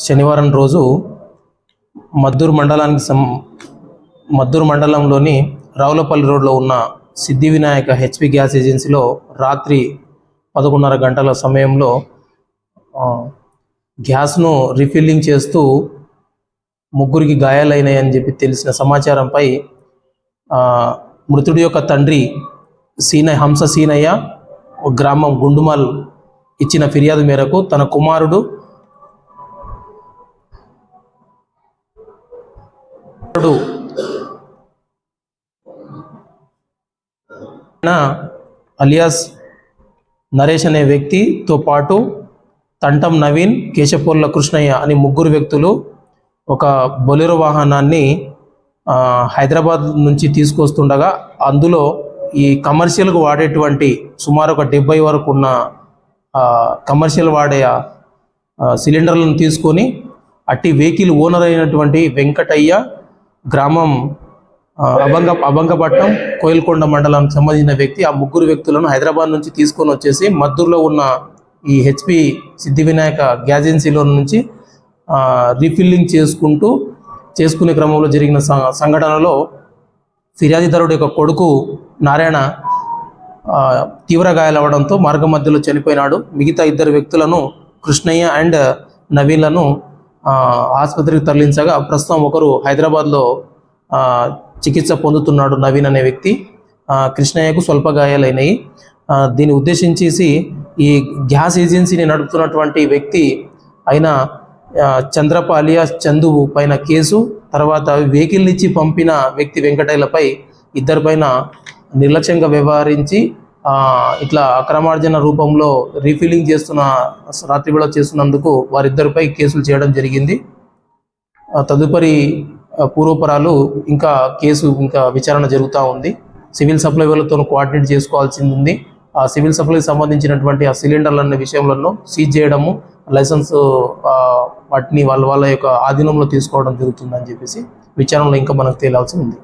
శనివారం రోజు మద్దూరు మండలానికి సం మద్దూరు మండలంలోని రావులపల్లి రోడ్లో ఉన్న సిద్ధి వినాయక హెచ్పి గ్యాస్ ఏజెన్సీలో రాత్రి పదకొండున్నర గంటల సమయంలో గ్యాస్ను రీఫిల్లింగ్ చేస్తూ ముగ్గురికి గాయాలైనాయని చెప్పి తెలిసిన సమాచారంపై మృతుడి యొక్క తండ్రి సీనయ్య హంస సీనయ్య గ్రామం గుండుమల్ ఇచ్చిన ఫిర్యాదు మేరకు తన కుమారుడు అలియాస్ నరేష్ అనే వ్యక్తితో పాటు తంటం నవీన్ కేశపూర్ల కృష్ణయ్య అని ముగ్గురు వ్యక్తులు ఒక బొలెరో వాహనాన్ని హైదరాబాద్ నుంచి తీసుకొస్తుండగా అందులో ఈ కమర్షియల్కు వాడేటువంటి సుమారు ఒక డెబ్బై వరకు ఉన్న కమర్షియల్ వాడే సిలిండర్లను తీసుకొని అట్టి వెహికల్ ఓనర్ అయినటువంటి వెంకటయ్య గ్రామం అభంగ అభంగపట్నం కోయిల్కొండ మండలానికి సంబంధించిన వ్యక్తి ఆ ముగ్గురు వ్యక్తులను హైదరాబాద్ నుంచి తీసుకొని వచ్చేసి మద్దూరులో ఉన్న ఈ హెచ్పి సిద్ధి వినాయక గ్యాస్ నుంచి రీఫిల్లింగ్ చేసుకుంటూ చేసుకునే క్రమంలో జరిగిన సంఘటనలో ఫిర్యాదుదారుడు యొక్క కొడుకు నారాయణ తీవ్ర గాయాలవడంతో మార్గ మధ్యలో చనిపోయినాడు. మిగతా ఇద్దరు వ్యక్తులను కృష్ణయ్య అండ్ నవీన్లను ఆసుపత్రికి తరలించగా ప్రస్తుతం ఒకరు హైదరాబాద్లో చికిత్స పొందుతున్నాడు నవీన్ అనే వ్యక్తి. కృష్ణయ్యకు స్వల్ప గాయాలైనాయి దీన్ని ఉద్దేశించేసి ఈ గ్యాస్ ఏజెన్సీని నడుపుతున్నటువంటి వ్యక్తి అయిన ఆ, చందువు చందు పైన కేసు తర్వాత వెహికల్ ఇచ్చి పంపిన వ్యక్తి వెంకటయ్యలపై ఇద్దరిపైన నిర్లక్ష్యంగా వ్యవహరించి ఇట్లా అక్రమార్జన రూపంలో రీఫిల్లింగ్ చేస్తున్న రాత్రి వేళ చేస్తున్నందుకు వారిద్దరిపై కేసులు చేయడం జరిగింది. తదుపరి పూర్వపరాలు ఇంకా కేసు ఇంకా విచారణ జరుగుతూ ఉంది. సివిల్ సప్లై వాళ్ళతో కోఆర్డినేట్ చేసుకోవాల్సింది ఉంది. ఆ సివిల్ సప్లైకి సంబంధించినటువంటి ఆ సిలిండర్లు అనే విషయంలో సీజ్ చేయడము లైసెన్స్ వాటిని వాళ్ళ వాళ్ళ యొక్క ఆధీనంలో తీసుకోవడం జరుగుతుందని చెప్పేసి విచారణలో ఇంకా మనకు తేలాల్సి ఉంది.